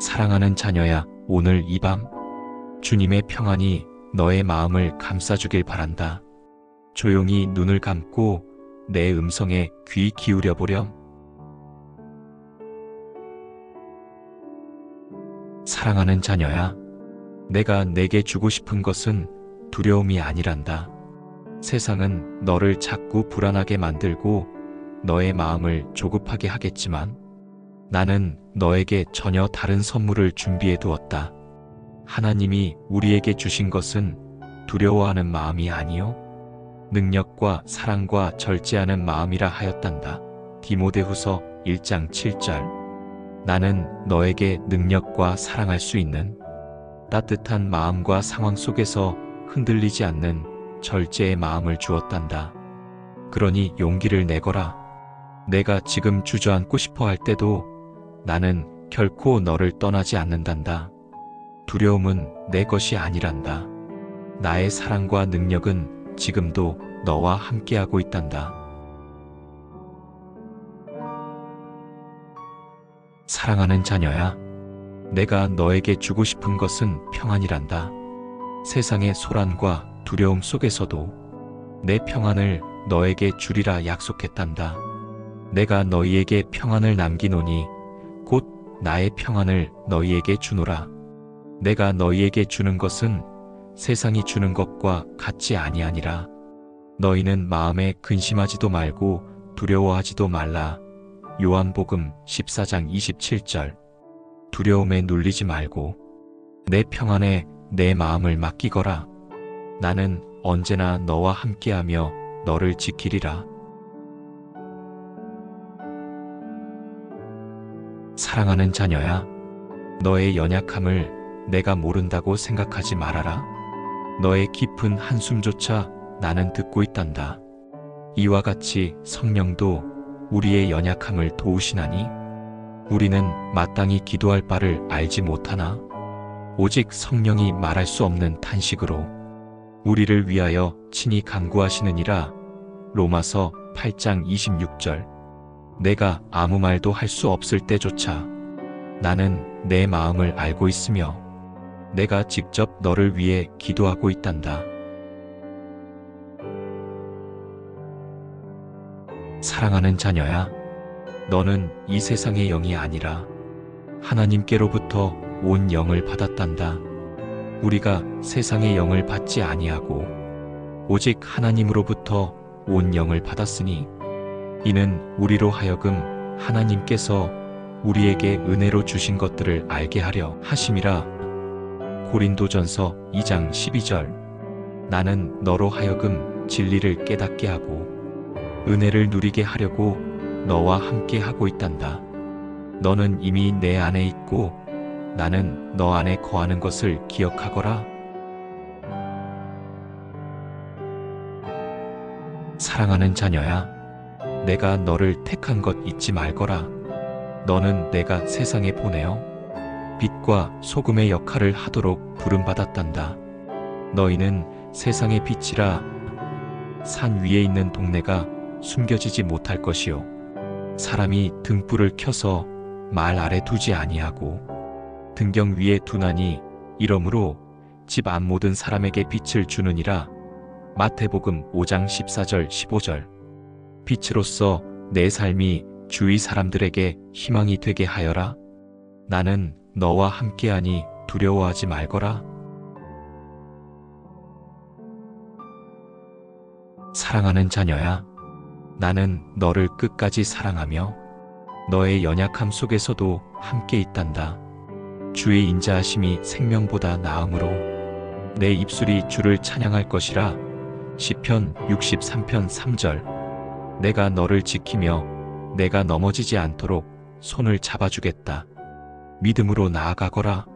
사랑하는 자녀야, 오늘 이 밤 주님의 평안이 너의 마음을 감싸주길 바란다. 조용히 눈을 감고 내 음성에 귀 기울여 보렴. 사랑하는 자녀야, 내가 내게 주고 싶은 것은 두려움이 아니란다. 세상은 너를 자꾸 불안하게 만들고 너의 마음을 조급하게 하겠지만 나는 너에게 전혀 다른 선물을 준비해 두었다. 하나님이 우리에게 주신 것은 두려워하는 마음이 아니요. 능력과 사랑과 절제하는 마음이라 하였단다. 디모데후서 1장 7절. 나는 너에게 능력과 사랑할 수 있는 따뜻한 마음과 상황 속에서 흔들리지 않는 절제의 마음을 주었단다. 그러니 용기를 내거라. 내가 지금 주저앉고 싶어 할 때도 나는 결코 너를 떠나지 않는단다. 두려움은 내 것이 아니란다. 나의 사랑과 능력은 지금도 너와 함께하고 있단다. 사랑하는 자녀야, 내가 너에게 주고 싶은 것은 평안이란다. 세상의 소란과 두려움 속에서도 내 평안을 너에게 주리라 약속했단다. 내가 너희에게 평안을 남기노니 곧 나의 평안을 너희에게 주노라. 내가 너희에게 주는 것은 세상이 주는 것과 같지 아니하니라. 너희는 마음에 근심하지도 말고 두려워하지도 말라. 요한복음 14장 27절. 두려움에 눌리지 말고 내 평안에 내 마음을 맡기거라. 나는 언제나 너와 함께하며 너를 지키리라. 사랑하는 자녀야, 너의 연약함을 내가 모른다고 생각하지 말아라. 너의 깊은 한숨조차 나는 듣고 있단다. 이와 같이 성령도 우리의 연약함을 도우시나니 우리는 마땅히 기도할 바를 알지 못하나 오직 성령이 말할 수 없는 탄식으로 우리를 위하여 친히 간구하시느니라 로마서 8장 26절 내가 아무 말도 할 수 없을 때조차 나는 내 마음을 알고 있으며 내가 직접 너를 위해 기도하고 있단다. 사랑하는 자녀야, 너는 이 세상의 영이 아니라 하나님께로부터 온 영을 받았단다. 우리가 세상의 영을 받지 아니하고 오직 하나님으로부터 온 영을 받았으니 이는 우리로 하여금 하나님께서 우리에게 은혜로 주신 것들을 알게 하려 하심이라. 고린도전서 2장 12절. 나는 너로 하여금 진리를 깨닫게 하고 은혜를 누리게 하려고 너와 함께 하고 있단다. 너는 이미 내 안에 있고 나는 너 안에 거하는 것을 기억하거라. 사랑하는 자녀야, 내가 너를 택한 것 잊지 말거라. 너는 내가 세상에 보내어 빛과 소금의 역할을 하도록 부름받았단다. 너희는 세상의 빛이라 산 위에 있는 동네가 숨겨지지 못할 것이요. 사람이 등불을 켜서 말 아래 두지 아니하고 등경 위에 두나니 이러므로 집 안 모든 사람에게 빛을 주느니라. 마태복음 5장 14절 15절 빛으로서 내 삶이 주위 사람들에게 희망이 되게 하여라. 나는 너와 함께하니 두려워하지 말거라. 사랑하는 자녀야, 나는 너를 끝까지 사랑하며 너의 연약함 속에서도 함께 있단다. 주의 인자하심이 생명보다 나음으로 내 입술이 주를 찬양할 것이라. 시편 63편 3절. 내가 너를 지키며 내가 넘어지지 않도록 손을 잡아주겠다. 믿음으로 나아가거라.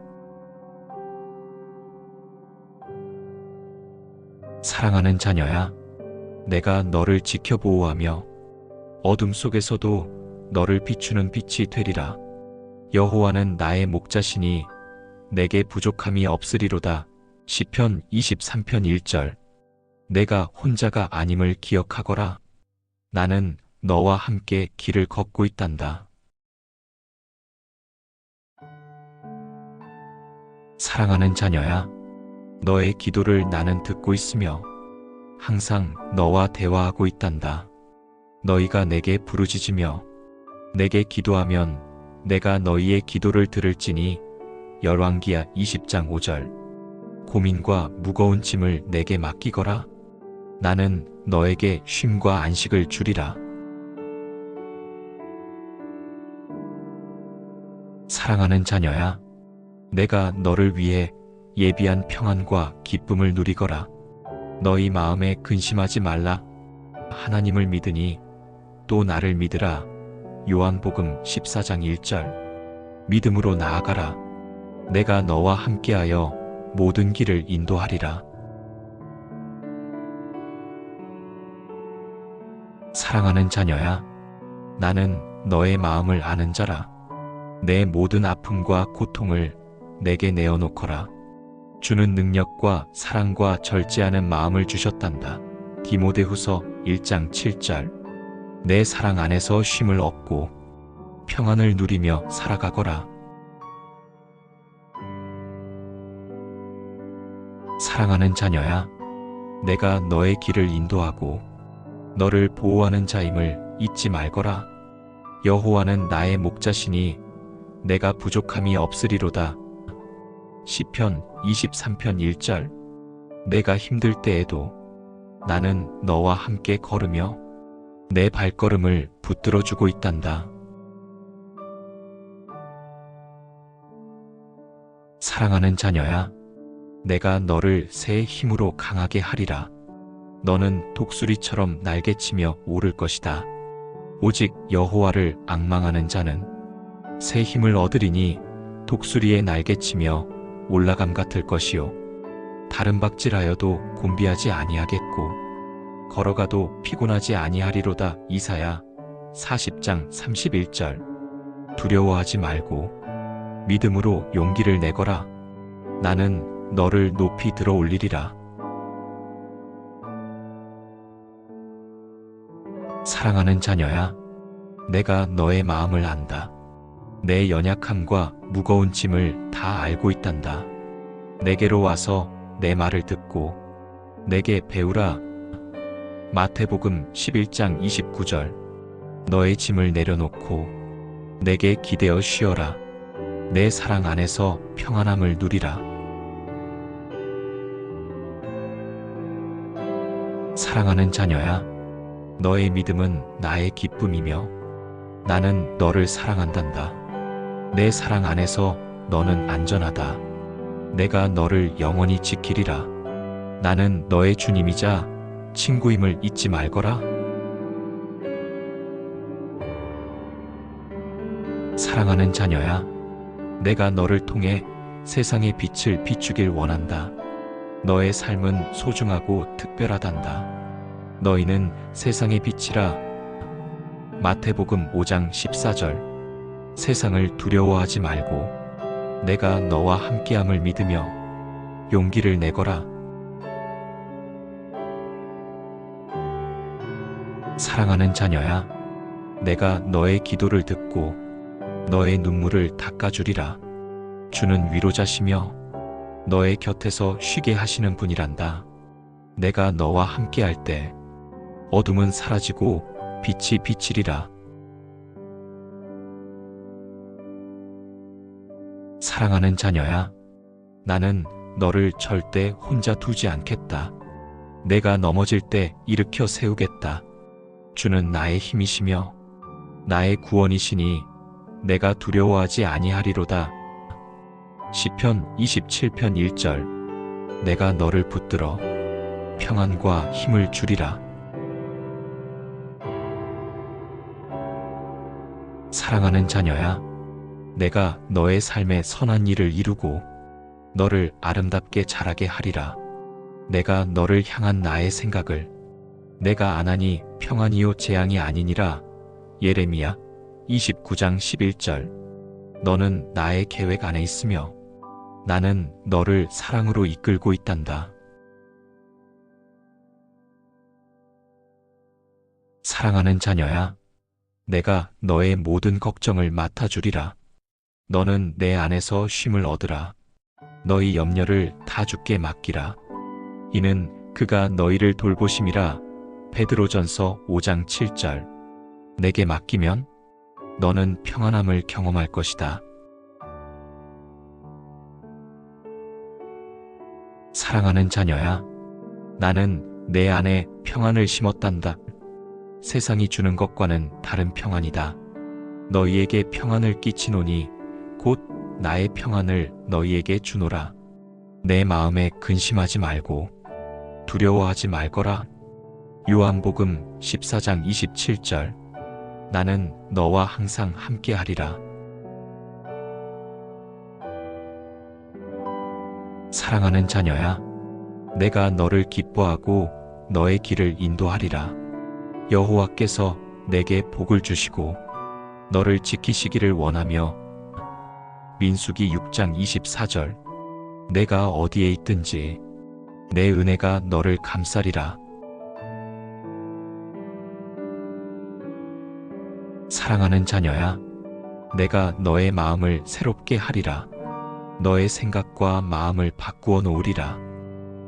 사랑하는 자녀야, 내가 너를 지켜보호하며 어둠 속에서도 너를 비추는 빛이 되리라. 여호와는 나의 목자시니 내게 부족함이 없으리로다. 시편 23편 1절. 내가 혼자가 아님을 기억하거라. 나는 너와 함께 길을 걷고 있단다. 사랑하는 자녀야, 너의 기도를 나는 듣고 있으며 항상 너와 대화하고 있단다. 너희가 내게 부르짖으며 내게 기도하면 내가 너희의 기도를 들을지니 열왕기야 20장 5절 고민과 무거운 짐을 내게 맡기거라 나는 너에게 쉼과 안식을 주리라. 사랑하는 자녀야 내가 너를 위해 예비한 평안과 기쁨을 누리거라. 너희 마음에 근심하지 말라. 하나님을 믿으니 또 나를 믿으라. 요한복음 14장 1절. 믿음으로 나아가라. 내가 너와 함께하여 모든 길을 인도하리라 사랑하는 자녀야. 나는 너의 마음을 아는 자라. 내 모든 아픔과 고통을 내게 내어놓거라. 주는 능력과 사랑과 절제하는 마음을 주셨단다. 디모데후서 1장 7절. 내 사랑 안에서 쉼을 얻고 평안을 누리며 살아가거라. 사랑하는 자녀야, 내가 너의 길을 인도하고 너를 보호하는 자임을 잊지 말거라. 여호와는 나의 목자시니 내가 부족함이 없으리로다. 시편 23편 1절 내가 힘들 때에도 나는 너와 함께 걸으며 내 발걸음을 붙들어 주고 있단다. 사랑하는 자녀야, 내가 너를 새 힘으로 강하게 하리라. 너는 독수리처럼 날개치며 오를 것이다. 오직 여호와를 악망하는 자는 새 힘을 얻으리니 독수리의 날개치며 올라감 같을 것이요. 다른 박질하여도 곤비하지 아니하겠고 걸어가도 피곤하지 아니하리로다 이사야 40장 31절 두려워하지 말고 믿음으로 용기를 내거라 나는 너를 높이 들어 올리리라 사랑하는 자녀야 내가 너의 마음을 안다. 내 연약함과 무거운 짐을 다 알고 있단다. 내게로 와서 내 말을 듣고 내게 배우라. 마태복음 11장 29절. 너의 짐을 내려놓고 내게 기대어 쉬어라. 내 사랑 안에서 평안함을 누리라. 사랑하는 자녀야 너의 믿음은 나의 기쁨이며 나는 너를 사랑한단다 내 사랑 안에서 너는 안전하다 내가 너를 영원히 지키리라 나는 너의 주님이자 친구임을 잊지 말거라. 사랑하는 자녀야, 내가 너를 통해 세상의 빛을 비추길 원한다. 너의 삶은 소중하고 특별하단다. 너희는 세상의 빛이라. 마태복음 5장 14절. 세상을 두려워하지 말고 내가 너와 함께함을 믿으며 용기를 내거라. 사랑하는 자녀야, 내가 너의 기도를 듣고 너의 눈물을 닦아주리라. 주는 위로자시며 너의 곁에서 쉬게 하시는 분이란다. 내가 너와 함께할 때 어둠은 사라지고 빛이 비치리라. 사랑하는 자녀야, 나는 너를 절대 혼자 두지 않겠다. 내가 넘어질 때 일으켜 세우겠다. 주는 나의 힘이시며 나의 구원이시니 내가 두려워하지 아니하리로다. 시편 27편 1절 내가 너를 붙들어 평안과 힘을 주리라. 사랑하는 자녀야, 내가 너의 삶에 선한 일을 이루고 너를 아름답게 자라게 하리라. 내가 너를 향한 나의 생각을 내가 안 하니 평안이요 재앙이 아니니라. 예레미야 29장 11절. 너는 나의 계획 안에 있으며 나는 너를 사랑으로 이끌고 있단다. 사랑하는 자녀야, 내가 너의 모든 걱정을 맡아주리라. 너는 내 안에서 쉼을 얻으라. 너희 염려를 다 주께 맡기라. 이는 그가 너희를 돌보심이라. 베드로전서 5장 7절. 내게 맡기면 너는 평안함을 경험할 것이다. 사랑하는 자녀야, 나는 내 안에 평안을 심었단다. 세상이 주는 것과는 다른 평안이다. 너희에게 평안을 끼치노니 곧 나의 평안을 너희에게 주노라. 내 마음에 근심하지 말고 두려워하지 말거라. 요한복음 14장 27절. 나는 너와 항상 함께 하리라. 사랑하는 자녀야, 내가 너를 기뻐하고 너의 길을 인도하리라. 여호와께서 내게 복을 주시고 너를 지키시기를 원하며 민수기 6장 24절 내가 어디에 있든지 내 은혜가 너를 감싸리라. 사랑하는 자녀야, 내가 너의 마음을 새롭게 하리라. 너의 생각과 마음을 바꾸어 놓으리라.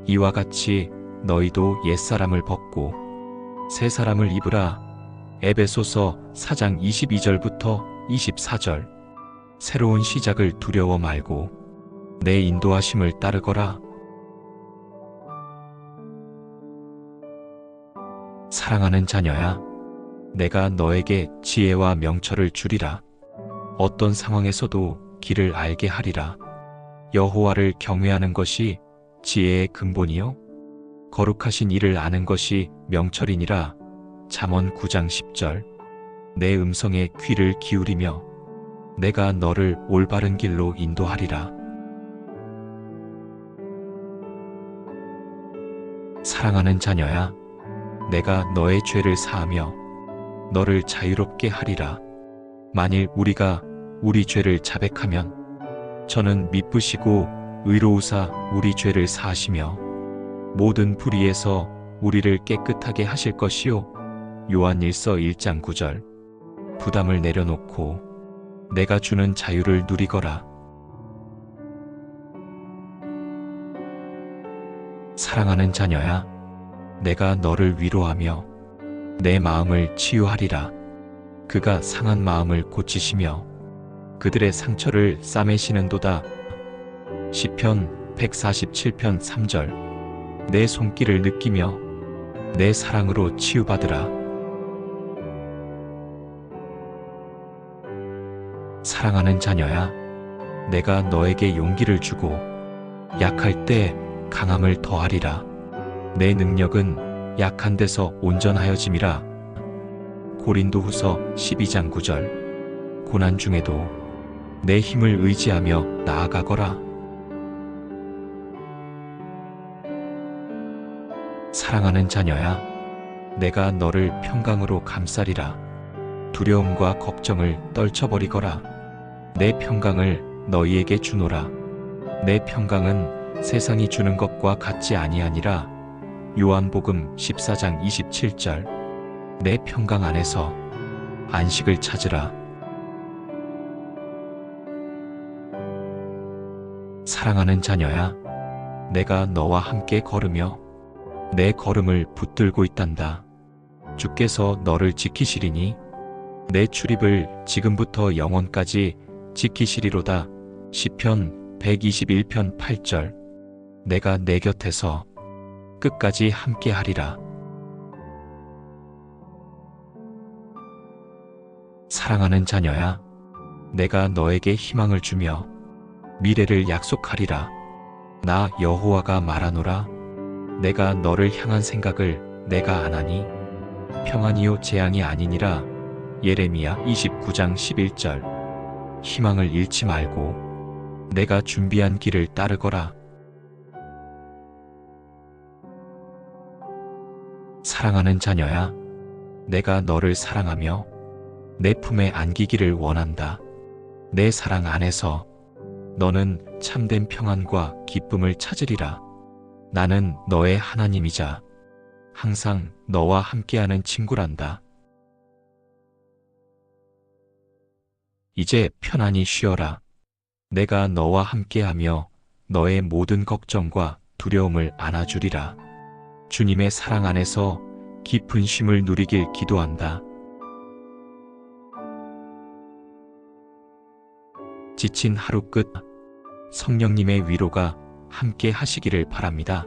이와 같이 너희도 옛사람을 벗고 새 사람을 입으라. 에베소서 4장 22절부터 24절. 새로운 시작을 두려워 말고 내 인도하심을 따르거라. 사랑하는 자녀야, 내가 너에게 지혜와 명철을 주리라. 어떤 상황에서도 길을 알게 하리라. 여호와를 경외하는 것이 지혜의 근본이요 거룩하신 이를 아는 것이 명철이니라. 잠언 9장 10절. 내 음성에 귀를 기울이며 내가 너를 올바른 길로 인도하리라. 사랑하는 자녀야, 내가 너의 죄를 사하며 너를 자유롭게 하리라. 만일 우리가 우리 죄를 자백하면 저는 미쁘시고 의로우사 우리 죄를 사하시며 모든 불의에서 우리를 깨끗하게 하실 것이요. 요한일서 1장 9절. 부담을 내려놓고 내가 주는 자유를 누리거라. 사랑하는 자녀야, 내가 너를 위로하며 내 마음을 치유하리라. 그가 상한 마음을 고치시며 그들의 상처를 싸매시는도다. 시편 147편 3절. 내 손길을 느끼며 내 사랑으로 치유받으라. 사랑하는 자녀야, 내가 너에게 용기를 주고 약할 때 강함을 더하리라. 내 능력은 약한 데서 온전하여짐이라. 고린도후서 12장 9절. 고난 중에도 내 힘을 의지하며 나아가거라. 사랑하는 자녀야, 내가 너를 평강으로 감싸리라. 두려움과 걱정을 떨쳐버리거라. 내 평강을 너희에게 주노라. 내 평강은 세상이 주는 것과 같지 아니하니라. 요한복음 14장 27절. 내 평강 안에서 안식을 찾으라. 사랑하는 자녀야, 내가 너와 함께 걸으며 내 걸음을 붙들고 있단다. 주께서 너를 지키시리니 내 출입을 지금부터 영원까지 지키시리로다. 시편 121편 8절. 내가 내 곁에서 끝까지 함께 하리라. 사랑하는 자녀야, 내가 너에게 희망을 주며 미래를 약속하리라. 나 여호와가 말하노라. 내가 너를 향한 생각을 내가 아나니 평안이요 재앙이 아니니라. 예레미야 29장 11절. 희망을 잃지 말고 내가 준비한 길을 따르거라. 사랑하는 자녀야, 내가 너를 사랑하며 내 품에 안기기를 원한다. 내 사랑 안에서 너는 참된 평안과 기쁨을 찾으리라. 나는 너의 하나님이자 항상 너와 함께하는 친구란다. 이제 편안히 쉬어라. 내가 너와 함께하며 너의 모든 걱정과 두려움을 안아주리라. 주님의 사랑 안에서 깊은 쉼을 누리길 기도한다. 지친 하루 끝 성령님의 위로가 함께 하시기를 바랍니다.